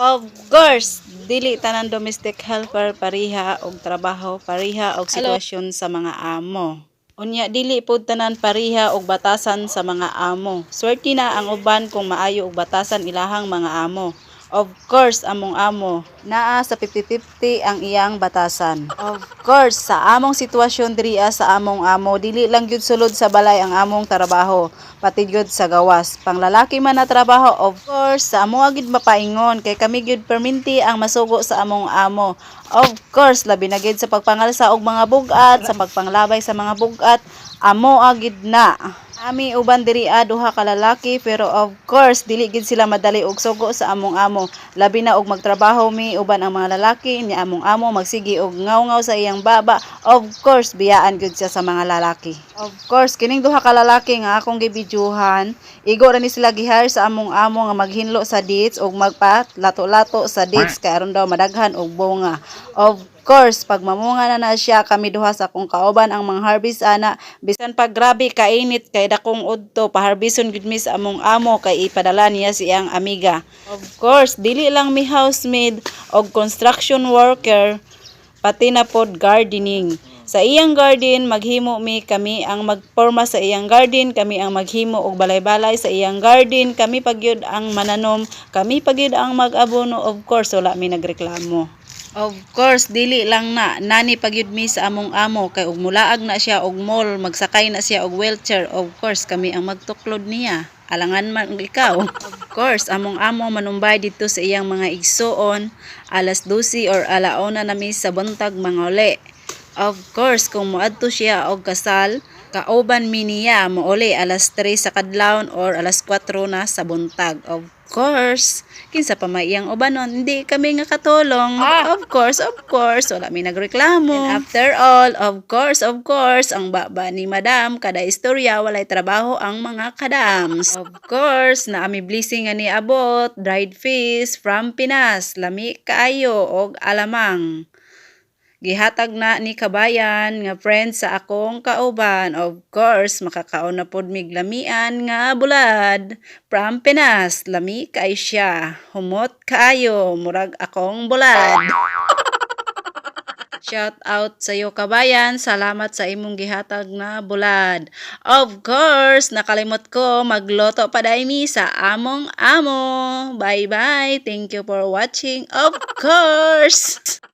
Of course, dili tanan domestic helper pariha og trabaho pariha og sitwasyon sa mga amo. Unya dili pod tanan pariha og batasan sa mga amo. Swerte na ang uban kung maayo og batasan ilahang mga amo. Of course, among amo, naa sa 50-50 ang iyang batasan. Of course, sa among sitwasyon diriya sa among amo, dili lang gyud sulod sa balay ang among trabaho, pati gyud sa gawas. Panglalaki man na trabaho, of course, sa amo gid mapaingon kay kami gyud perminti ang masugo sa among amo. Of course, labi na gyud sa pagpangalsa og mga bugat, sa pagpanglabay sa mga bugat, amo agid na. Ami uban diri ah, duha ka lalaki pero of course dili gid sila madali og sugo sa among amo. Labi na og magtrabaho mi uban ang mga lalaki ni among amo magsigi og ngaw-ngaw sa iyang baba. Of course biyaan gid siya sa mga lalaki. Of course kining duha ka lalaki nga akong gibidyuhan, igo ra ni sila gihire sa among amo nga maghinlo sa dates og magpa lato-lato sa dates kay aron daw madaghan og bunga. Of course, pag mamunga na na siya, kami duha sa akong kauban ang mga harvest ana. Bisan pag grabe kainit kay dakong udto, paharbison gud mi sa among amo kay ipadala niya si iyang amiga. Of course, dili lang mi housemaid og construction worker, pati na pod gardening. Sa iyang garden, maghimo mi kami ang magporma sa iyang garden, kami ang maghimo og balay-balay sa iyang garden, kami pagyud ang mananom, kami pagyud ang mag-abono, of course wala mi nagreklamo. Of course, dili lang na nani pagyud mi sa among amo kay ug mulaag na siya og mall, magsakay na siya og wheelchair. Of course, kami ang magtuklod niya. Alangan man og ikaw. of course, among amo manumbay dito sa iyang mga igsuon, alas 12 or alauna na mi sa buntag manguli. Of course, kung moadto siya og kasal, kauban mi niya mouli alas 3 sa kadlawon or alas 4 na sa buntag. Of course, kinsa pa may iyang ubanon, hindi kami nga katulong. Of course, of course, wala mi nagreklamo. And after all, of course, of course, ang baba ni Madam, kada istorya, walay trabaho ang mga kadams. Of course, na ami blessing nga ni abot, dried fish from Pinas, lami kaayo og alamang. Gihatag na ni kabayan nga friend sa akong kauban. Of course, makakaon na pod mig lamian nga bulad. From Pinas, lami kay siya. Humot kaayo, murag akong bulad. Shout out sa iyo kabayan. Salamat sa imong gihatag na bulad. Of course, nakalimot ko magloto pa dai mi sa among amo. Bye bye. Thank you for watching. Of course.